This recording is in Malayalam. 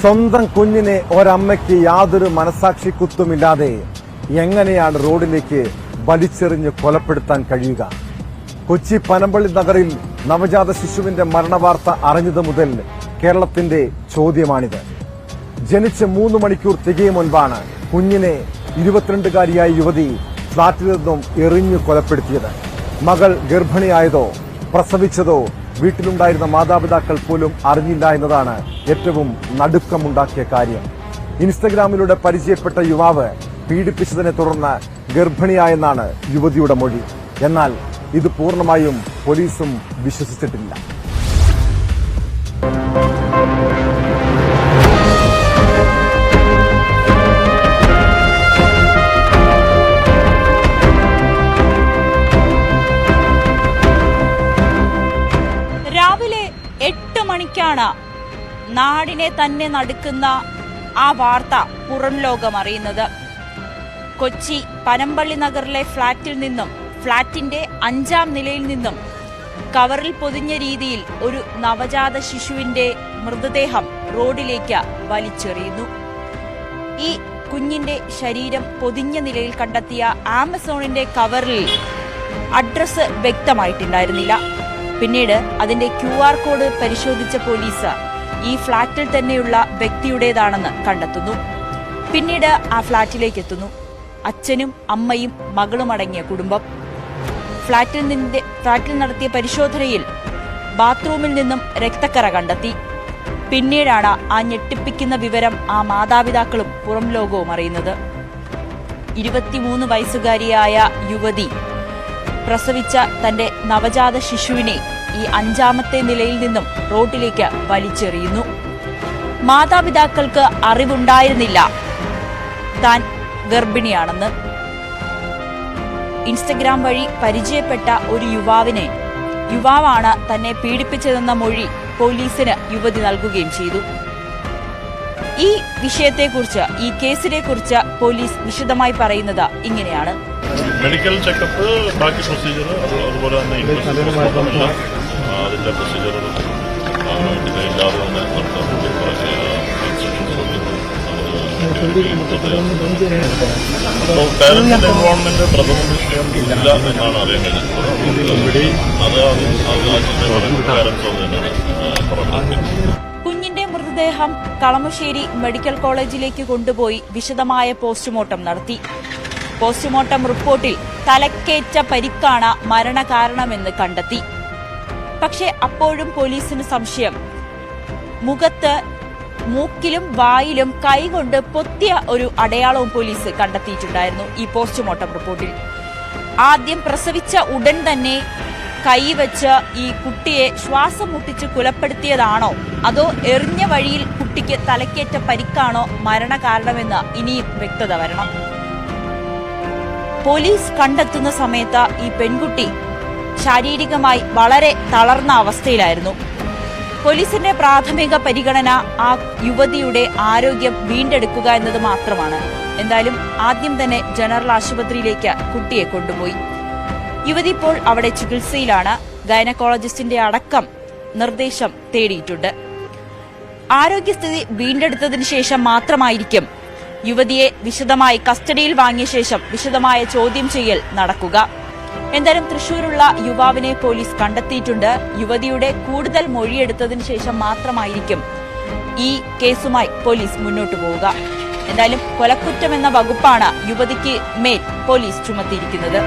സ്വന്തം കുഞ്ഞിനെ ഒരമ്മയ്ക്ക് യാതൊരു മനസാക്ഷി കുത്തുമില്ലാതെ എങ്ങനെയാണ് റോഡിലേക്ക് വലിച്ചെറിഞ്ഞ് കൊലപ്പെടുത്താൻ കഴിയുക? കൊച്ചി പനമ്പള്ളി നഗറിൽ നവജാത ശിശുവിന്റെ മരണവാർത്ത അറിഞ്ഞതു മുതൽ കേരളത്തിന്റെ ചോദ്യമാണിത്. ജനിച്ച് മൂന്ന് മണിക്കൂർ തികയും മുൻപാണ് കുഞ്ഞിനെ ഇരുപത്തിരണ്ടുകാരിയായ യുവതി ഫ്ളാറ്റിൽ നിന്നും എറിഞ്ഞു കൊലപ്പെടുത്തിയത്. മകൾ ഗർഭിണിയായതോ പ്രസവിച്ചതോ വീട്ടിലുണ്ടായിരുന്ന മാതാപിതാക്കൾ പോലും അറിഞ്ഞില്ല എന്നതാണ് ഏറ്റവും നടുക്കമുണ്ടാക്കിയ കാര്യം. ഇൻസ്റ്റഗ്രാമിലൂടെ പരിചയപ്പെട്ട യുവാവ് പീഡിപ്പിച്ചതിനെ തുടർന്ന് ഗർഭിണിയായെന്നാണ് യുവതിയുടെ മൊഴി. എന്നാൽ ഇത് പൂർണമായും പോലീസും വിശ്വസിച്ചിട്ടില്ല. എട്ട് മണിക്കാണ് നാടിനെ തന്നെ നടുക്കുന്ന ആ വാർത്ത പുറം ലോകം അറിയുന്നത്. കൊച്ചി പനമ്പള്ളി നഗറിലെ ഫ്ളാറ്റിൽ നിന്നും ഫ്ളാറ്റിന്റെ അഞ്ചാം നിലയിൽ നിന്നും കവറിൽ പൊതിഞ്ഞ രീതിയിൽ ഒരു നവജാത ശിശുവിന്റെ മൃതദേഹം റോഡിലേക്ക് വലിച്ചെറിയുന്നു. ഈ കുഞ്ഞിന്റെ ശരീരം പൊതിഞ്ഞ നിലയിൽ കണ്ടെത്തിയ ആമസോണിന്റെ കവറിൽ അഡ്രസ് വ്യക്തമായിട്ടുണ്ടായിരുന്നില്ല പിന്നീട് അതിന്റെ ക്യു ആർ കോഡ് പരിശോധിച്ച പോലീസ് ഈ ഫ്ളാറ്റിൽ തന്നെയുള്ള വ്യക്തിയുടേതാണെന്ന് കണ്ടെത്തുന്നു. പിന്നീട് ആ ഫ്ളാറ്റിലേക്ക് എത്തുന്നു. അച്ഛനും അമ്മയും മകളും അടങ്ങിയ കുടുംബം. ഫ്ളാറ്റിൽ നിന്റെ ഫ്ളാറ്റിൽ നടത്തിയ പരിശോധനയിൽ ബാത്റൂമിൽ നിന്നും രക്തക്കറ കണ്ടെത്തി. പിന്നീടാണ് ആ ഞെട്ടിപ്പിക്കുന്ന വിവരം ആ മാതാപിതാക്കളും പുറം ലോകവും അറിയുന്നത്. ഇരുപത്തിമൂന്ന് വയസ്സുകാരിയായ യുവതി പ്രസവിച്ച തന്റെ നവജാത ശിശുവിനെ ഈ അഞ്ചാമത്തെ നിലയിൽ നിന്നും റോഡിലേക്ക് വലിച്ചെറിയുന്നു. മാതാപിതാക്കൾക്ക് അറിവുണ്ടായിരുന്നില്ല. താൻ ഗർഭിണിയാണെന്ന്. ഇൻസ്റ്റഗ്രാം വഴി പരിചയപ്പെട്ട ഒരു യുവാവിനെ യുവാവാണ് തന്നെ പീഡിപ്പിച്ചതെന്ന മൊഴി പോലീസിന് യുവതി നൽകുകയും ചെയ്തു. ഈ വിഷയത്തെക്കുറിച്ച് ഈ കേസിനെക്കുറിച്ച് പോലീസ് വിശദമായി പറയുന്നത് ഇങ്ങനെയാണ്. മെഡിക്കൽ ചെക്കപ്പ് ബാക്കി പ്രൊസീജിയർ അതുപോലെ തന്നെ പ്രൊസീജിയറുകൾ ഡിലേ ഇല്ലാതെ തന്നെ നടത്താൻ അപ്പോൾ ഇൻവോൾവ്മെന്റ് ഇല്ല എന്നാണ് അറിയാൻ കഴിഞ്ഞത് അത് തന്നെയാണ് പറഞ്ഞത് കുഞ്ഞിന്റെ മൃതദേഹം കളമശ്ശേരി മെഡിക്കൽ കോളേജിലേക്ക് കൊണ്ടുപോയി വിശദമായ പോസ്റ്റ്മോർട്ടം നടത്തി. പോസ്റ്റ്മോർട്ടം റിപ്പോർട്ടിൽ തലക്കേറ്റ പരിക്കാണ് മരണകാരണമെന്ന് കണ്ടെത്തി. പക്ഷേ അപ്പോഴും പോലീസിന് സംശയം. മുഖത്ത് മൂക്കിലും വായിലും കൈകൊണ്ട് പൊത്തിയ ഒരു അടയാളവും പോലീസ് കണ്ടെത്തിയിട്ടുണ്ടായിരുന്നു ഈ പോസ്റ്റ്മോർട്ടം റിപ്പോർട്ടിൽ. ആദ്യം പ്രസവിച്ച ഉടൻ തന്നെ കൈവച്ച് ഈ കുട്ടിയെ ശ്വാസം മുട്ടിച്ച് കുലപ്പെടുത്തിയതാണോ? അതോ എറിഞ്ഞ വഴിയിൽ കുട്ടിക്ക് തലക്കേറ്റ പരിക്കാണോ മരണകാരണമെന്ന് ഇനിയും വ്യക്തത വരണം. പോലീസ് കണ്ടെത്തുന്ന സമയത്ത് ഈ പെൺകുട്ടി ശാരീരികമായി വളരെ തളർന്ന അവസ്ഥയിലായിരുന്നു. പോലീസിന്റെ പ്രാഥമിക പരിഗണന ആ യുവതിയുടെ ആരോഗ്യം വീണ്ടെടുക്കുക എന്നത് മാത്രമാണ്. എന്തായാലും ആദ്യം തന്നെ ജനറൽ ആശുപത്രിയിലേക്ക് കുട്ടിയെ കൊണ്ടുപോയി. യുവതി ഇപ്പോൾ അവിടെ ചികിത്സയിലാണ്. ഗൈനക്കോളജിസ്റ്റിന്റെ അടക്കം നിർദ്ദേശം തേടിയിട്ടുണ്ട്. ആരോഗ്യസ്ഥിതി വീണ്ടെടുത്തതിന് ശേഷം മാത്രമായിരിക്കും യുവതിയെ വിശദമായി കസ്റ്റഡിയിൽ വാങ്ങിയ ശേഷം വിശദമായ ചോദ്യം ചെയ്യൽ നടക്കുക. എന്തായാലും തൃശൂരുള്ള യുവാവിനെ പോലീസ് കണ്ടെത്തിയിട്ടുണ്ട്. യുവതിയുടെ കൂടുതൽ മൊഴിയെടുത്തതിന് ശേഷം മാത്രമായിരിക്കും ഈ കേസുമായി പോലീസ് മുന്നോട്ടു പോവുക. എന്തായാലും കൊലക്കുറ്റം എന്ന വകുപ്പാണ് യുവതിക്ക് മേൽ പോലീസ് ചുമത്തിയിരിക്കുന്നത്.